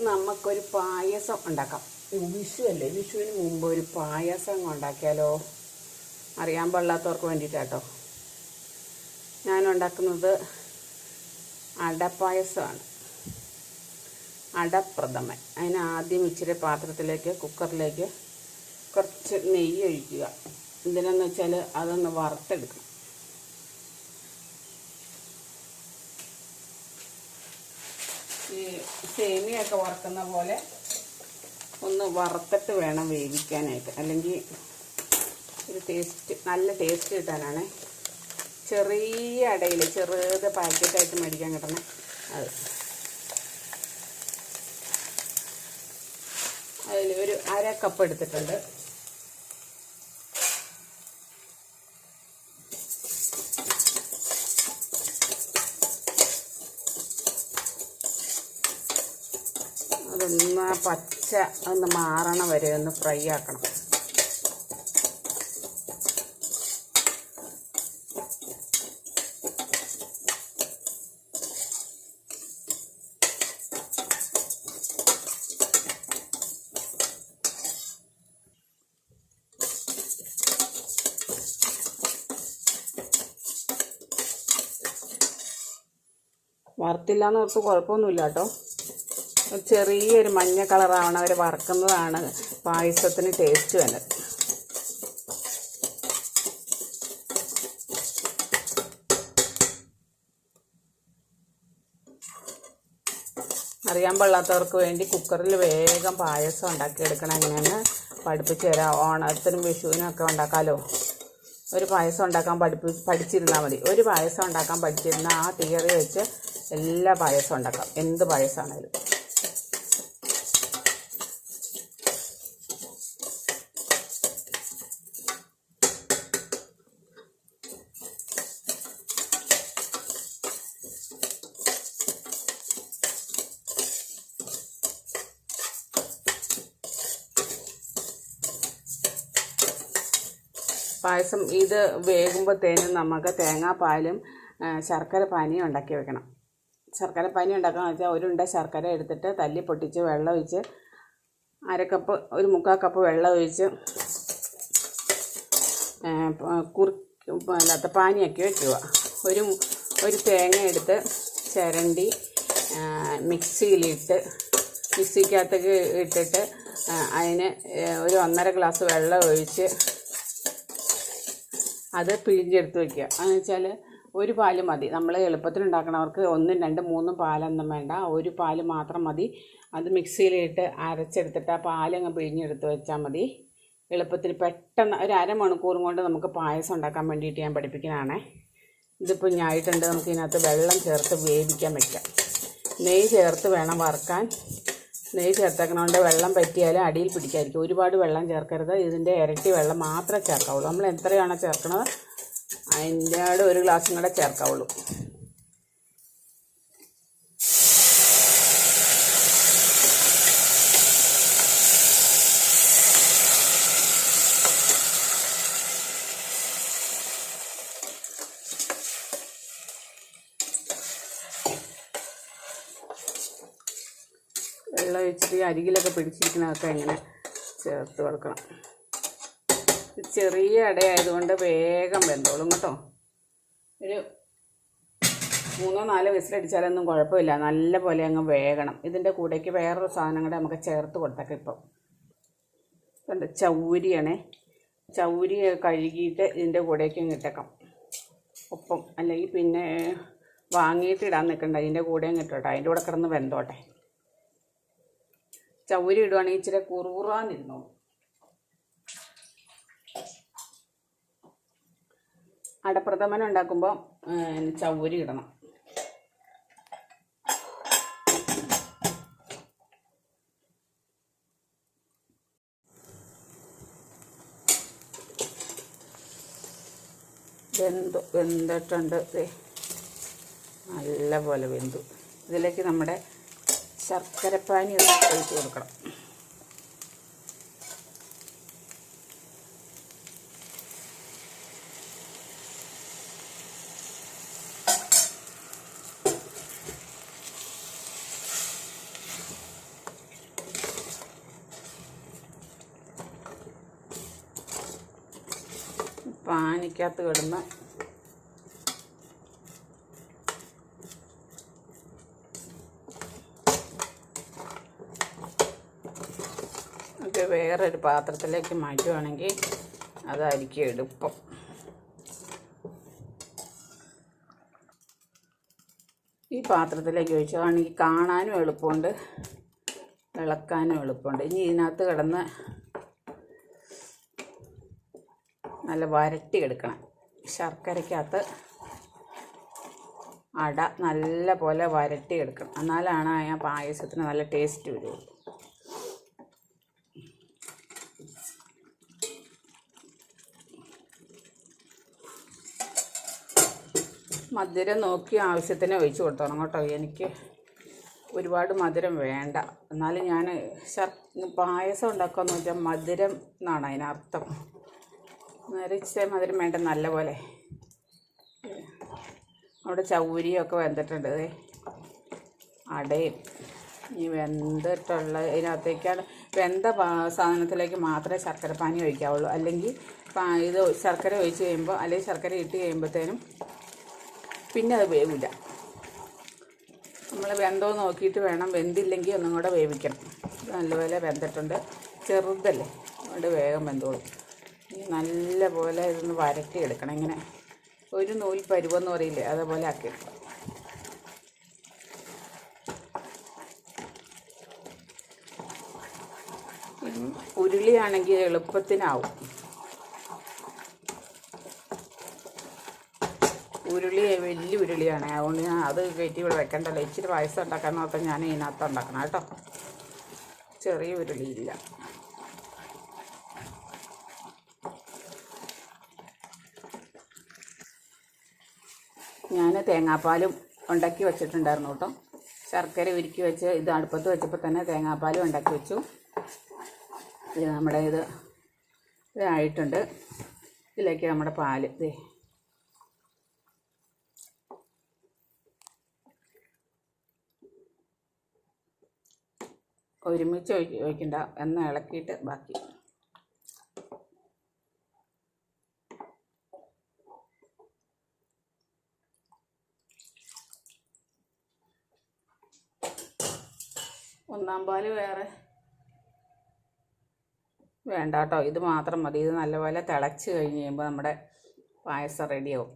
നമുക്കൊരു പായസം ഉണ്ടാക്കാം. വിഷു അല്ലേ? വിഷുവിന് മുമ്പ് ഒരു പായസം ഉണ്ടാക്കിയാലോ? അറിയാൻ പാടില്ലാത്തവർക്ക് വേണ്ടിയിട്ടാട്ടോ. ഞാൻ ഉണ്ടാക്കുന്നത് അടപ്പായസമാണ്. അടപ്രഥമൻ. അതിന് ആദ്യം ഇച്ചിരി പാത്രത്തിലേക്ക് കുക്കറിലേക്ക് കുറച്ച് നെയ്യ് ഒഴിക്കുക എന്തിനാന്ന് വെച്ചാൽ അതൊന്ന് വറുത്തെടുക്കണം. സേമിയൊക്കെ വറുക്കുന്ന പോലെ ഒന്ന് വറുത്തിട്ട് വേണം വേവിക്കാനായിട്ട്. അല്ലെങ്കിൽ ഒരു ടേസ്റ്റ് നല്ല ടേസ്റ്റ് കിട്ടാനാണ്. ചെറിയ അടയിൽ ചെറുത് പാക്കറ്റായിട്ട് മേടിക്കാൻ കിട്ടണേ. അത്. അതിൽ ഒരു അര കപ്പ് എടുത്തിട്ടുണ്ട്. അതൊന്ന് പച്ച ഒന്ന് മാറണ വരെ ഒന്ന് ഫ്രൈ ആക്കണം. വറുത്തില്ല എന്ന് ഓർത്ത് കുഴപ്പമൊന്നുമില്ല കേട്ടോ ചെറിയൊരു മഞ്ഞ കളറാണ് അവർ വറക്കുന്നതാണ് പായസത്തിന് ടേസ്റ്റ് വേണ്ടത്. അറിയാൻ പാടില്ലാത്തവർക്ക് വേണ്ടി കുക്കറിൽ വേഗം പായസം ഉണ്ടാക്കിയെടുക്കണം. എങ്ങനെയാണ് പഠിപ്പിച്ച് തരാം. ഓണത്തിനും വിഷുവിനും ഒക്കെ ഉണ്ടാക്കാമല്ലോ ഒരു പായസം ഉണ്ടാക്കാൻ പഠിപ്പി പഠിച്ചിരുന്നാൽ മതി. ഒരു പായസം ഉണ്ടാക്കാൻ പഠിച്ചിരുന്നാൽ ആ തിയറി വെച്ച് എല്ലാ പായസം ഉണ്ടാക്കാം. എന്ത് പായസമാണേലും. പായസം ഇത് വേകുമ്പോഴത്തേനും നമുക്ക് തേങ്ങാപ്പാലും ശർക്കര പാനിയും ഉണ്ടാക്കി വെക്കണം. ശർക്കര പാനി ഉണ്ടാക്കാന്ന് വെച്ചാൽ ഒരുണ്ട ശർക്കര എടുത്തിട്ട് തല്ലി പൊട്ടിച്ച് വെള്ളം ഒഴിച്ച് അര കപ്പ് ഒരു മുക്കാൽ കപ്പ് വെള്ളം ഒഴിച്ച് കുറു അല്ലാത്ത പാനിയാക്കി വയ്ക്കുക ഒരു ഒരു തേങ്ങ എടുത്ത് ചിരണ്ടി മിക്സിയിലിട്ട് മിക്സിക്കകത്തേക്ക് ഇട്ടിട്ട് അതിന് ഒരു ഒന്നര ഗ്ലാസ് വെള്ളം ഒഴിച്ച് അത് പിഴിഞ്ഞെടുത്ത് വെക്കുക. എന്ന് വെച്ചാൽ ഒരു പാൽ മതി. നമ്മൾ എളുപ്പത്തിൽ ഉണ്ടാക്കണവർക്ക് ഒന്നും രണ്ടും മൂന്നും പാലൊന്നും വേണ്ട. ഒരു പാൽ മാത്രം മതി. അത് മിക്സിയിലിട്ട് അരച്ചെടുത്തിട്ട് ആ പാലങ്ങ് പിഴിഞ്ഞെടുത്ത് വെച്ചാൽ മതി. എളുപ്പത്തിൽ പെട്ടെന്ന് ഒരു അരമണിക്കൂറും കൊണ്ട് നമുക്ക് പായസം ഉണ്ടാക്കാൻ വേണ്ടിയിട്ട് ഞാൻ പഠിപ്പിക്കുന്നതാണേ. ഇതിപ്പോൾ ഞായിട്ടുണ്ട്. നമുക്ക് ഇതിനകത്ത് വെള്ളം ചേർത്ത് വേവിക്കാൻ വയ്ക്കാം നെയ്യ് ചേർത്ത് വേണം വറുക്കാൻ. നെയ്യ് ചേർത്തേക്കണോണ്ട് വെള്ളം പറ്റിയാലും അടിയിൽ പിടിക്കാതിരിക്കും. ഒരുപാട് വെള്ളം ചേർക്കരുത്. ഇതിന്റെ ഇരട്ടി വെള്ളം മാത്രമേ ചേർക്കാവുള്ളൂ. നമ്മൾ എത്രയാണോ ചേർക്കണത് അതിന്റെ ഒരു ഗ്ലാസും കൂടെ ചേർക്കാവുള്ളൂ വെള്ളം ഒഴിച്ചിട്ട് ഈ അരികിലൊക്കെ പിടിച്ചിരിക്കുന്നതൊക്കെ ഇങ്ങനെ ചേർത്ത് കൊടുക്കണം. ചെറിയ അടയായതുകൊണ്ട് വേഗം വെന്തോളും കേട്ടോ. ഒരു മൂന്നോ നാലോ വിസിലടിച്ചാലൊന്നും കുഴപ്പമില്ല. നല്ല പോലെ അങ്ങ് വേകണം. ഇതിന്റെ കൂടേക്ക് വേറൊരു സാധനം കൂടെ നമുക്ക് ചേർത്ത് കൊടുത്തേക്കാം ഇപ്പം. കണ്ട്? ചൗരിയാണേ. ചൗരി കഴുകിയിട്ട് ഇതിന്റെ കൂടേക്ക് ഇട്ടേക്കാം. ഒപ്പം അല്ലെങ്കിൽ പിന്നെ വാങ്ങിയിട്ട് ഇടാൻ നിൽക്കണ്ട. അതിന്റെ കൂടെ ഇട്ടോട്ടെ. അതിന്റെ കൂടെ കിടന്ന് വെന്തോട്ടെ. ചൗരി ഇടുവാണെങ്കിൽ ഇച്ചിരി കുറുകുറാന്നിരുന്നോളൂ അടപ്രഥമൻ ഉണ്ടാക്കുമ്പോൾ ചൗരി ഇടണം. വെന്തു വെന്തിട്ടുണ്ട്. നല്ല പോലെ വെന്തു. ഇതിലേക്ക് നമ്മുടെ ശർക്കരപ്പാനി ഒഴിച്ച് കൊടുക്കണം. പാനിക്കകത്ത് കിടന്ന് വേറൊരു പാത്രത്തിലേക്ക് മാറ്റുവാണെങ്കിൽ അതായിരിക്കും എളുപ്പം. ഈ പാത്രത്തിലേക്ക് ഒഴിച്ചാണെങ്കിൽ കാണാനും എളുപ്പമുണ്ട് ഇളക്കാനും എളുപ്പമുണ്ട്. ഇനി ഇതിനകത്ത് കിടന്ന് നല്ല വരട്ടി എടുക്കണം. ശർക്കരയ്ക്കകത്ത് അട നല്ല പോലെ വരട്ടി എടുക്കണം. എന്നാലാണ് ആ പായസത്തിന് നല്ല ടേസ്റ്റ് വരുള്ളൂ. മധുരം നോക്കി ആവശ്യത്തിന് ഒഴിച്ച് കൊടുത്തോണം കേട്ടോ. എനിക്ക് ഒരുപാട് മധുരം വേണ്ട. എന്നാലും ഞാൻ ശർ പായസം ഉണ്ടാക്കാന്ന് വെച്ചാൽ മധുരം എന്നാണ് അതിനർത്ഥം. നിറച്ച മധുരം വേണ്ട നല്ല പോലെ. അവിടെ ചൗരിയൊക്കെ വെന്തിട്ടുണ്ട് അടയും. ഈ വെന്തിട്ടുള്ള ഇതിനകത്തേക്കാണ് വെന്ത സാധനത്തിലേക്ക് മാത്രമേ ശർക്കര പാനി ഒഴിക്കാവുള്ളൂ. അല്ലെങ്കിൽ ഇത് ശർക്കര ഒഴിച്ച് കഴിയുമ്പോൾ അല്ലെങ്കിൽ ശർക്കര ഇട്ട് കഴിയുമ്പോഴത്തേനും പിന്നെ അത് വേവില്ല. നമ്മൾ വെന്തോ നോക്കിയിട്ട് വേണം. വെന്തില്ലെങ്കിൽ ഒന്നും കൂടെ വേവിക്കണം. നല്ലപോലെ വെന്തിട്ടുണ്ട്. ചെറുതല്ലേ. അതുകൊണ്ട് വേഗം വെന്തോളും. ഇനി നല്ല പോലെ ഇതൊന്ന് വരട്ടി എടുക്കണം. ഇങ്ങനെ ഒരു നൂൽ പരുവെന്ന് പറയില്ലേ അതേപോലെ ആക്കി എടുക്കണം. ഉരുളിയാണെങ്കിൽ എളുപ്പത്തിനാവും. ഉരുളി വലിയ ഉരുളിയാണ്. അതുകൊണ്ട് ഞാൻ അത് കയറ്റി ഇവിടെ വെക്കണ്ടല്ലോ. ഇച്ചിരി പായസം ഉണ്ടാക്കാൻ നോക്കാം ഞാൻ ഇതിനകത്ത് ഉണ്ടാക്കണം കേട്ടോ. ചെറിയ ഉരുളിയില്ല ഞാൻ തേങ്ങാപ്പാലും ഉണ്ടാക്കി വെച്ചിട്ടുണ്ടായിരുന്നു കേട്ടോ. ശർക്കര ഉരുക്കി വെച്ച് ഇത് അടുപ്പത്ത് വെച്ചപ്പോൾ തന്നെ തേങ്ങാപ്പാലും ഉണ്ടാക്കി വെച്ചു. ഇത് നമ്മുടെ ഇത് ഇതായിട്ടുണ്ട്. ഇതിലേക്ക് നമ്മുടെ പാൽ. ദേ ഒരുമിച്ച് ഒഴി- ഒഴിക്കണ്ട. എണ്ണ ഇളക്കിയിട്ട് ബാക്കി. ഒന്നാം പാൽ വേറെ. വേണ്ട കേട്ടോ ഇത് മാത്രം മതി. ഇത് നല്ലപോലെ തിളച്ച് കഴിഞ്ഞ് കഴിയുമ്പോൾ നമ്മുടെ പായസം റെഡിയാവും.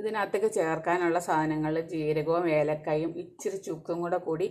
ഇതിനകത്തേക്ക് ചേർക്കാനുള്ള സാധനങ്ങൾ ജീരകവും ഏലക്കായും ഇച്ചിരി ചുക്കും കൂടെ കൂടി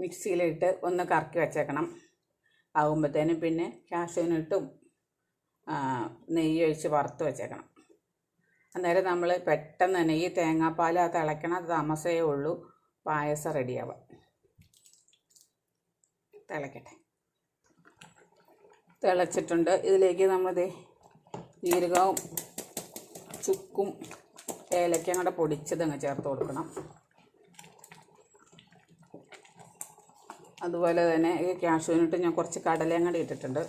മിക്സിയിലിട്ട് ഒന്ന് കറക്കി വെച്ചേക്കണം. ആകുമ്പോഴത്തേനും പിന്നെ കാഷ്യൂനിട്ടും നെയ്യ് ഒഴിച്ച് വറുത്ത് വെച്ചേക്കണം. അന്നേരം നമ്മൾ പെട്ടെന്ന് തന്നെ ഈ തേങ്ങാപ്പാൽ തിളയ്ക്കണം താമസമേ ഉള്ളൂ. പായസം റെഡിയാവാം. തിളയ്ക്കട്ടെ തിളച്ചിട്ടുണ്ട്. ഇതിലേക്ക് നമ്മൾ ദേ ജീരകവും ചുക്കും ഏലക്കയും കൂടെ പൊടിച്ചത് അങ്ങ് ചേർത്ത് കൊടുക്കണം. അതുപോലെ തന്നെ ഈ ക്യാഷുവിനിട്ട് ഞാൻ കുറച്ച് കടലയും കൂടി ഇട്ടിട്ടുണ്ട്.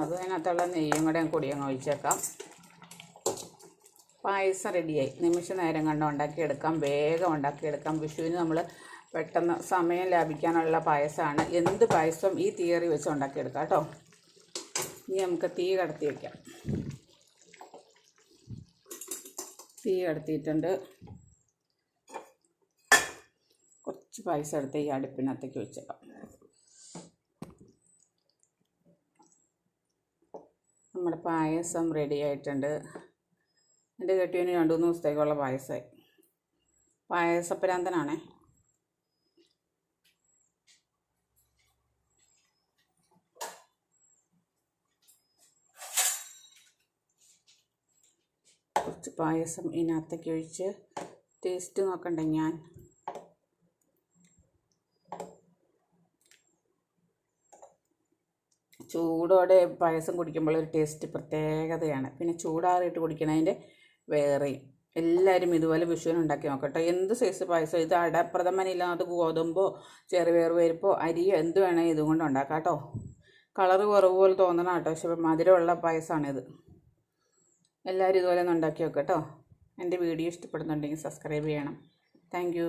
അത് അതിനകത്തുള്ള നെയ്യും കൂടെ കൂടി അങ്ങ് ഒഴിച്ചേക്കാം. പായസം റെഡിയായി. നിമിഷ നേരം കണ്ട് ഉണ്ടാക്കിയെടുക്കാം. വേഗം ഉണ്ടാക്കിയെടുക്കാം. വിഷുവിന് നമ്മൾ പെട്ടെന്ന് സമയം ലാഭിക്കാനുള്ള പായസമാണ്. എന്ത് പായസവും ഈ തിയറി വെച്ച് ഉണ്ടാക്കിയെടുക്കാം കേട്ടോ. ഇനി നമുക്ക് തീ കടത്തി വയ്ക്കാം തീ കടത്തിയിട്ടുണ്ട്. കുറച്ച് പായസം എടുത്ത് ഈ അടുപ്പിനകത്തേക്ക് വെച്ചേക്കാം. നമ്മുടെ പായസം റെഡി ആയിട്ടുണ്ട്. എന്റെ കെട്ടിയന് രണ്ട് മൂന്ന് ദിവസത്തേക്കുള്ള പായസമായി. പായസപ്രാന്തനാണേ കുറച്ച് പായസം ഇതിനകത്തേക്ക് ഒഴിച്ച് ടേസ്റ്റ് നോക്കണ്ടേ ഞാൻ? ചൂടോടെ പായസം കുടിക്കുമ്പോൾ ഒരു ടേസ്റ്റ് പ്രത്യേകതയാണ്. പിന്നെ ചൂടാറിയിട്ട് കുടിക്കണതിന്റെ വേറെയും എല്ലാവരും ഇതുപോലെ വിഷുവിന് ഉണ്ടാക്കി നോക്കട്ടെ. എന്ത് സൈസ് പായസം? ഇത് അടപ്രഥമനില്ലാത്ത ഗോതമ്പോ ചെറുപയർ പരിപ്പോ അരിയോ എന്ത് വേണമെങ്കിൽ ഇതും കൊണ്ട് ഉണ്ടാക്കാം കേട്ടോ. കളറ് കുറവ് പോലെ തോന്നണം കേട്ടോ. പക്ഷെ മധുരമുള്ള പായസമാണിത്. എല്ലാവരും ഇതുപോലെ ഒന്ന് ഉണ്ടാക്കി നോക്കാം കേട്ടോ. എന്റെ വീഡിയോ ഇഷ്ടപ്പെടുന്നുണ്ടെങ്കിൽ സബ്സ്ക്രൈബ് ചെയ്യണം. താങ്ക്